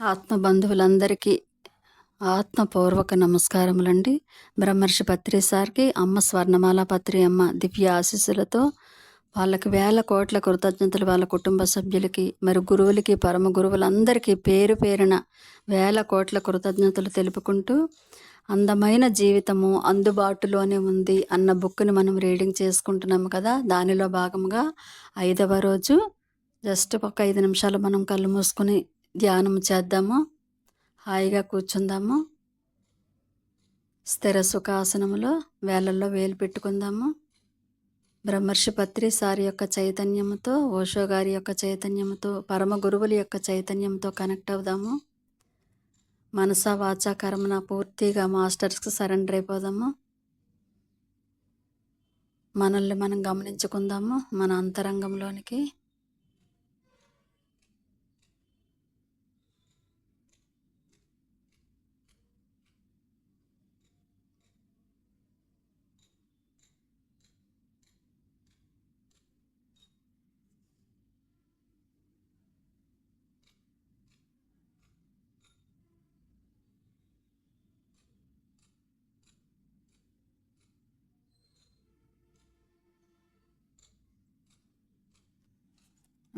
ఆత్మ బంధువులందరికీ ఆత్మపూర్వక నమస్కారములండి. బ్రహ్మర్షి పత్రి సార్కి అమ్మ స్వర్ణమాల పత్రి అమ్మ దివ్య ఆశీస్సులతో వాళ్ళకి వేల కోట్ల కృతజ్ఞతలు వాళ్ళ కుటుంబ సభ్యులకి మరి గురువులకి పరమ గురువులందరికీ పేరు పేరున వేల కోట్ల కృతజ్ఞతలు తెలుపుకుంటూ అందమైన జీవితము అందుబాటులోనే ఉంది అన్న బుక్ని మనం రీడింగ్ చేసుకుంటున్నాము కదా. దానిలో భాగంగా ఐదవ రోజు జస్ట్ ఒక ఐదు నిమిషాలు మనం కళ్ళు మూసుకుని ధ్యానం చేద్దాము. హాయిగా కూర్చుందాము. స్థిర సుఖాసనములో వేలల్లో వేలు పెట్టుకుందాము. బ్రహ్మర్షి పత్రి సారి యొక్క చైతన్యముతో ఓషో గారి యొక్క చైతన్యముతో పరమ గురువుల యొక్క చైతన్యంతో కనెక్ట్ అవుదాము. మనస వాచ కర్మన పూర్తిగా మాస్టర్స్కి సరెండర్ అయిపోదాము. మనల్ని మనం గమనించుకుందాము మన అంతరంగంలోనికి.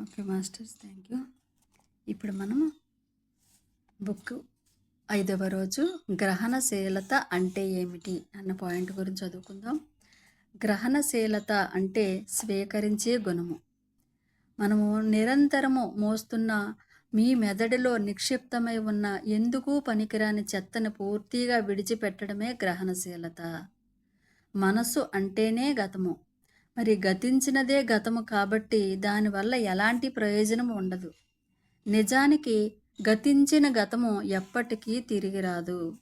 Okay masters thank you. ఇప్పుడు మనము బుక్ ఐదవ రోజు గ్రహణశీలత అంటే ఏమిటి అన్న పాయింట్ గురించి చదువుకుందాం. గ్రహణశీలత అంటే స్వీకరించే గుణము. మనము నిరంతరము మోస్తున్న మీ మెదడులో నిక్షిప్తమై ఉన్న ఎందుకు పనికిరాని చెత్తను పూర్తిగా విడిచిపెట్టడమే గ్రహణశీలత మనసు అంటేనే గతము. మరి గతించినదే గతము కాబట్టి దానివల్ల ఎలాంటి ప్రయోజనం ఉండదు. నిజానికి గతించిన గతము ఎప్పటికీ తిరిగి రాదు.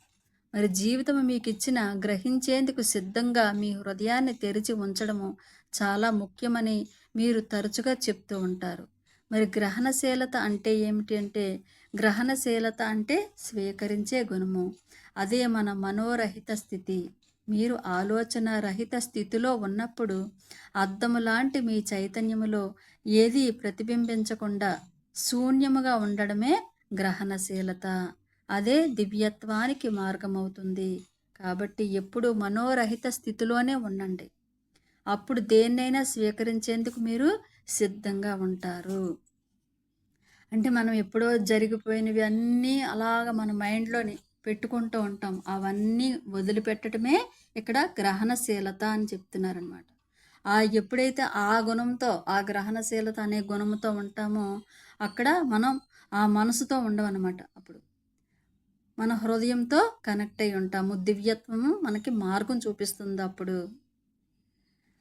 మరి జీవితం మీకు ఇచ్చిన గ్రహించేందుకు సిద్ధంగా మీ హృదయాన్ని తెరిచి ఉంచడము చాలా ముఖ్యమని మీరు తరచుగా చెప్తూ ఉంటారు. మరి గ్రహణశీలత అంటే ఏమిటి అంటే గ్రహణశీలత అంటే స్వీకరించే గుణము. అదే మన మనోరహిత స్థితి. మీరు ఆలోచన రహిత స్థితిలో ఉన్నప్పుడు అద్దము లాంటి మీ చైతన్యములో ఏది ప్రతిబింబించకుండా శూన్యముగా ఉండడమే గ్రహణశీలత. అదే దివ్యత్వానికి మార్గమవుతుంది. కాబట్టి ఎప్పుడు మనోరహిత స్థితిలోనే ఉండండి. అప్పుడు దేన్నైనా స్వీకరించేందుకు మీరు సిద్ధంగా ఉంటారు. అంటే మనం ఎప్పుడో జరిగిపోయినవి అన్నీ అలాగ మన మైండ్లోని పెట్టుకుంటూ ఉంటాం. అవన్నీ వదిలిపెట్టడమే ఇక్కడ గ్రహణశీలత అని చెప్తున్నారనమాట ఆ ఎప్పుడైతే ఆ గుణంతో ఆ గ్రహణశీలత అనే గుణంతో ఉంటామో అక్కడ మనం ఆ మనసుతో ఉండమన్నమాట. అప్పుడు మన హృదయంతో కనెక్ట్ అయి ఉంటాము. దివ్యత్వము మనకి మార్గం చూపిస్తుంది అప్పుడు.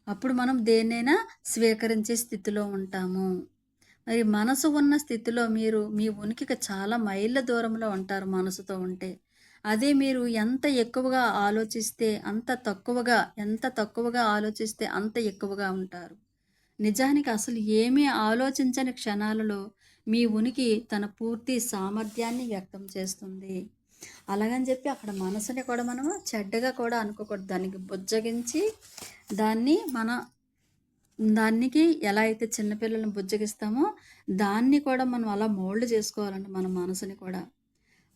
అప్పుడు మనం దేన్నైనా స్వీకరించే స్థితిలో ఉంటాము. మరి మనసు ఉన్న స్థితిలో మీరు మీ ఉనికికి చాలా మైళ్ళ దూరంలో ఉంటారు మనసుతో ఉంటే. అదే మీరు ఎంత ఎక్కువగా ఆలోచిస్తే అంత తక్కువగా ఎంత తక్కువగా ఆలోచిస్తే అంత ఎక్కువగా ఉంటారు. నిజానికి అసలు ఏమీ ఆలోచించని క్షణాలలో మీ ఉనికి తన పూర్తి సామర్థ్యాన్ని వ్యక్తం చేస్తుంది. అలాగని చెప్పి అక్కడ మనసుని కూడా మనము చెడ్డగా కూడా అనుకోకూడదు. దానికి బుజ్జగించి దాన్ని మన దానికి ఎలా అయితే చిన్నపిల్లలను బుజ్జగిస్తామో దాన్ని కూడా మనం అలా మోల్డ్ చేసుకోవాలండి మన మనసుని కూడా.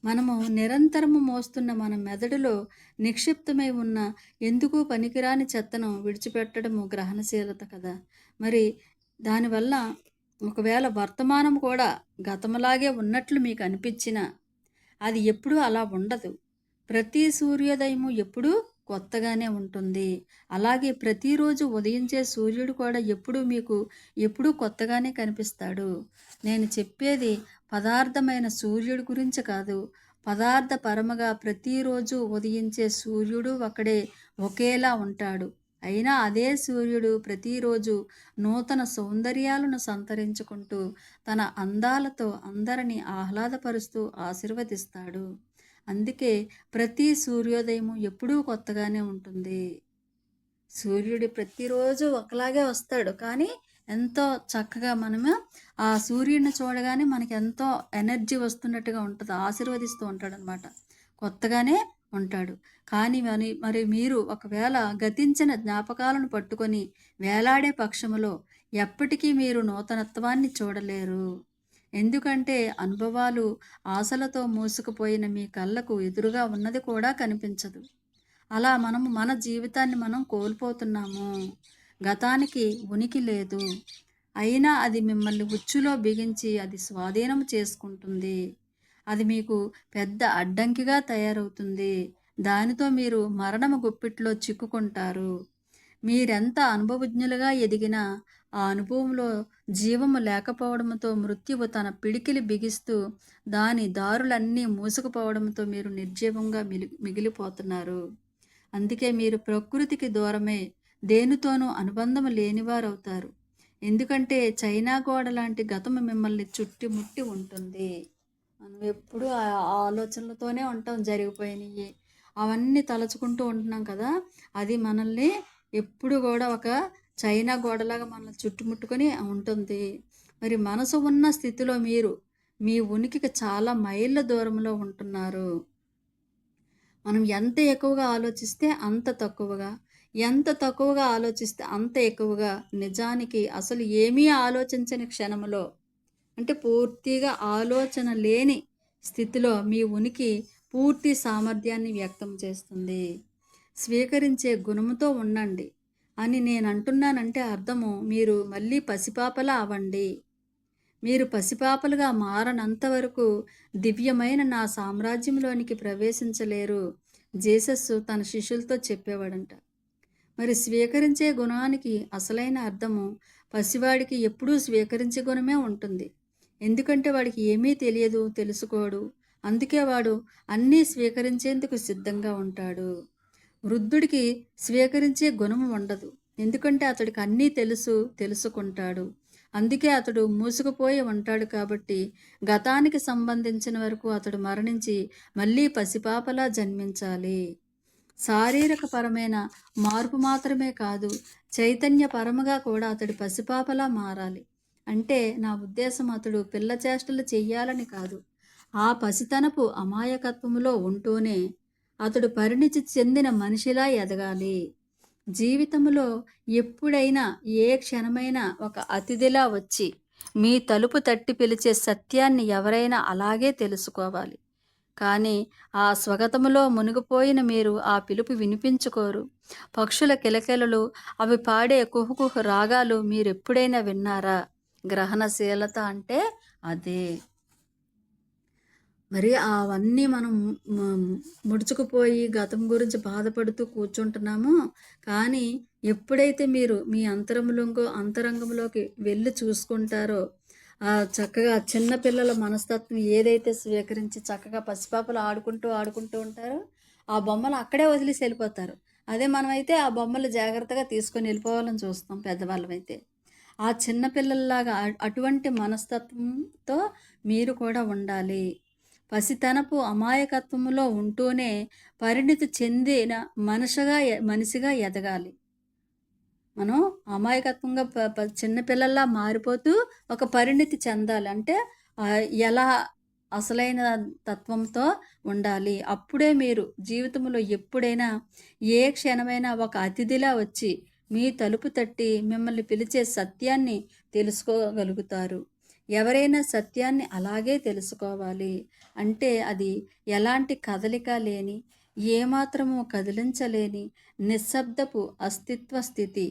మనము నిరంతరము మోస్తున్న మన మెదడులో నిక్షిప్తమై ఉన్న ఎందుకు పనికిరాని చెత్తను విడిచిపెట్టడము గ్రహణశీలత కదా. మరి దానివల్ల ఒకవేళ వర్తమానం కూడా గతంలాగే ఉన్నట్లు మీకు అనిపించిన అది ఎప్పుడూ అలా ఉండదు. ప్రతి సూర్యోదయము ఎప్పుడూ కొత్తగానే ఉంటుంది. అలాగే ప్రతిరోజు ఉదయించే సూర్యుడు కూడా ఎప్పుడూ మీకు ఎప్పుడూ కొత్తగానే కనిపిస్తాడు. నేను చెప్పేది పదార్థమైన సూర్యుడి గురించి కాదు. పదార్థ పరమగా ప్రతిరోజు ఉదయించే సూర్యుడు ఒకడే ఒకేలా ఉంటాడు. అయినా అదే సూర్యుడు ప్రతిరోజు నూతన సౌందర్యాలను సంతరించుకుంటూ తన అందాలతో అందరినీ ఆహ్లాదపరుస్తూ ఆశీర్వదిస్తాడు. అందుకే ప్రతి సూర్యోదయము ఎప్పుడూ కొత్తగానే ఉంటుంది. సూర్యుడు ప్రతిరోజు ఒకలాగే వస్తాడు. కానీ ఎంతో చక్కగా మనము ఆ సూర్యుడిని చూడగానే మనకి ఎంతో ఎనర్జీ వస్తున్నట్టుగా ఉంటుంది. ఆశీర్వదిస్తూ ఉంటాడు అనమాట కొత్తగానే ఉంటాడు. కానీ మరి మరి మీరు ఒకవేళ గతించిన జ్ఞాపకాలను పట్టుకొని వేలాడే పక్షములో ఎప్పటికీ మీరు నూతనత్వాన్ని చూడలేరు. ఎందుకంటే అనుభవాలు ఆశలతో మూసుకుపోయిన మీ కళ్ళకు ఎదురుగా ఉన్నది కూడా కనిపించదు. అలా మనము మన జీవితాన్ని మనం కోల్పోతున్నాము. గతానికి ఉనికి లేదు. అయినా అది మిమ్మల్ని ఉచ్చులో బిగించి అది స్వాధీనం చేసుకుంటుంది. అది మీకు పెద్ద అడ్డంకిగా తయారవుతుంది. దానితో మీరు మరణము గుప్పిట్లో చిక్కుకుంటారు. మీరెంత అనుభవజ్ఞులుగా ఎదిగినా ఆ అనుభవంలో జీవము లేకపోవడంతో మృత్యువు తన పిడికిలి బిగిస్తూ దాని దారులన్నీ మూసుకుపోవడంతో మీరు నిర్జీవంగా మిలి మిగిలిపోతున్నారు. అందుకే మీరు ప్రకృతికి దూరమే దేనితోనూ అనుబంధం లేనివారవుతారు. ఎందుకంటే చైనా గోడ లాంటి గతము మిమ్మల్ని చుట్టుముట్టి ఉంటుంది. మనం ఎప్పుడూ ఆ ఆలోచనలతోనే ఉంటాం జరిగిపోయినాయి. అవన్నీ తలుచుకుంటూ ఉంటున్నాం కదా అది మనల్ని ఎప్పుడు కూడా ఒక చైనా గోడలాగా మనల్ని చుట్టుముట్టుకొని ఉంటుంది. మరి మనసు ఉన్న స్థితిలో మీరు మీ ఉనికికి చాలా మైళ్ళ దూరంలో ఉంటున్నారు. మనం ఎంత ఎక్కువగా ఆలోచిస్తే అంత తక్కువగా ఎంత తక్కువగా ఆలోచిస్తే అంత ఎక్కువగా నిజానికి అసలు ఏమీ ఆలోచించని క్షణంలో అంటే పూర్తిగా ఆలోచన లేని స్థితిలో మీ ఉనికి పూర్తి సామర్థ్యాన్ని వ్యక్తం చేస్తుంది. స్వీకరించే గుణముతో ఉండండి అని నేను అంటున్నానంటే అర్థము మీరు మళ్ళీ పసిపాపలా అవ్వండి. మీరు పసిపాపలుగా మారనంత వరకు దివ్యమైన నా సామ్రాజ్యంలోనికి ప్రవేశించలేరు జేసస్ తన శిష్యులతో చెప్పేవాడంట. మరి స్వీకరించే గుణానికి అసలైన అర్థము పసివాడికి ఎప్పుడూ స్వీకరించే గుణమే ఉంటుంది. ఎందుకంటే వాడికి ఏమీ తెలియదు తెలుసుకోడు. అందుకే వాడు అన్నీ స్వీకరించేందుకు సిద్ధంగా ఉంటాడు. వృద్ధుడికి స్వీకరించే గుణం ఉండదు. ఎందుకంటే అతడికి అన్నీ తెలుసు తెలుసుకుంటాడు. అందుకే అతడు మూసుకుపోయి ఉంటాడు కాబట్టి గతానికి సంబంధించిన వరకు అతడు మరణించి మళ్ళీ పసిపాపలా జన్మించాలి. శారీరక పరమైన మార్పు మాత్రమే కాదు చైతన్య పరముగా కూడా అతడు పసిపాపలా మారాలి. అంటే నా ఉద్దేశం అతడు పిల్ల చేష్టలు చెయ్యాలని కాదు. ఆ పసితనపు అమాయకత్వములో ఉంటూనే అతడు పరిణితి చెందిన మనిషిలా ఎదగాలి. జీవితంలో ఎప్పుడైనా ఏ క్షణమైనా ఒక అతిథిలా వచ్చి మీ తలుపు తట్టి పిలిచే సత్యాన్ని ఎవరైనా అలాగే తెలుసుకోవాలి. కానీ ఆ స్వగతములో మునిగిపోయిన మీరు ఆ పిలుపు వినిపించుకోరు. పక్షుల కిలకిలలు అవి పాడే కుహుకుహు రాగాలు మీరెప్పుడైనా విన్నారా? గ్రహణశీలత అంటే అదే. మరి అవన్నీ మనం ముడుచుకుపోయి గతం గురించి బాధపడుతూ కూర్చుంటున్నామో. కానీ ఎప్పుడైతే మీరు మీ అంతరంలో అంతరంగంలోకి వెళ్ళి చూసుకుంటారో ఆ చక్కగా చిన్నపిల్లల మనస్తత్వం ఏదైతే స్వీకరించి చక్కగా పసిపాపలు ఆడుకుంటూ ఆడుకుంటూ ఉంటారో ఆ బొమ్మలు అక్కడే వదిలేసి వెళ్ళిపోతారు. అదే మనమైతే ఆ బొమ్మలు జాగ్రత్తగా తీసుకొని వెళ్ళిపోవాలని చూస్తాం పెద్దవాళ్ళమైతే. ఆ చిన్నపిల్లల్లాగా అటువంటి మనస్తత్వంతో మీరు కూడా ఉండాలి. పసితనపు అమాయకత్వములో ఉంటూనే పరిణితి చెందిన మనిషిగా మనిషిగా ఎదగాలి. మనం అమాయకత్వంగా చిన్నపిల్లల్లా మారిపోతూ ఒక పరిణితి చెందాలి. అంటే ఎలా అసలైన తత్వంతో ఉండాలి. అప్పుడే మీరు జీవితంలో ఎప్పుడైనా ఏ క్షణమైనా ఒక అతిథిలా వచ్చి మీ తలుపు తట్టి మిమ్మల్ని పిలిచే సత్యాన్ని తెలుసుకోగలుగుతారు. ఎవరైనా సత్యాన్ని అలాగే తెలుసుకోవాలి అంటే అది ఎలాంటి కదలిక లేని ఏమాత్రము కదిలించలేని నిశ్శబ్దపు అస్తిత్వ స్థితి.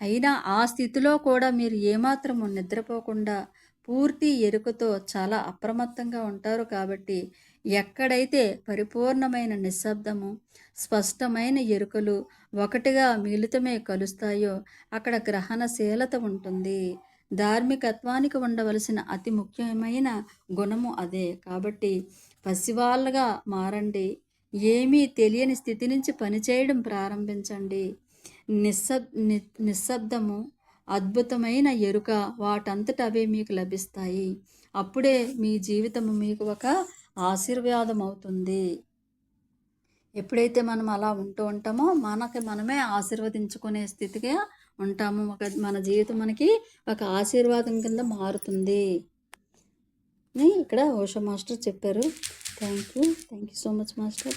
అయినా ఆ స్థితిలో కూడా మీరు ఏమాత్రము నిద్రపోకుండా పూర్తి ఎరుకతో చాలా అప్రమత్తంగా ఉంటారు కాబట్టి ఎక్కడైతే పరిపూర్ణమైన నిశ్శబ్దము స్పష్టమైన ఎరుకలు ఒకటిగా మిళితమే కలుస్తాయో అక్కడ గ్రహణశీలత ఉంటుంది. ధార్మికత్వానికి ఉండవలసిన అతి ముఖ్యమైన గుణము అదే. కాబట్టి పసివాళ్ళగా మారండి. ఏమీ తెలియని స్థితి నుంచి పనిచేయడం ప్రారంభించండి. నిశ్శబ్ ని- నిశ్శబ్దము అద్భుతమైన ఎరుక వాటంతట అవే మీకు లభిస్తాయి. అప్పుడే మీ జీవితము మీకు ఒక ఆశీర్వాదం అవుతుంది ఎప్పుడైతే మనం అలా ఉంటూ ఉంటామో మనకి మనమే ఆశీర్వదించుకునే స్థితిగా ఉంటాము. ఒక మన జీవితం మనకి ఒక ఆశీర్వాదం కింద మారుతుంది. అని ఇక్కడ ఓషా మాస్టర్ చెప్పారు. Thank you thank you so much master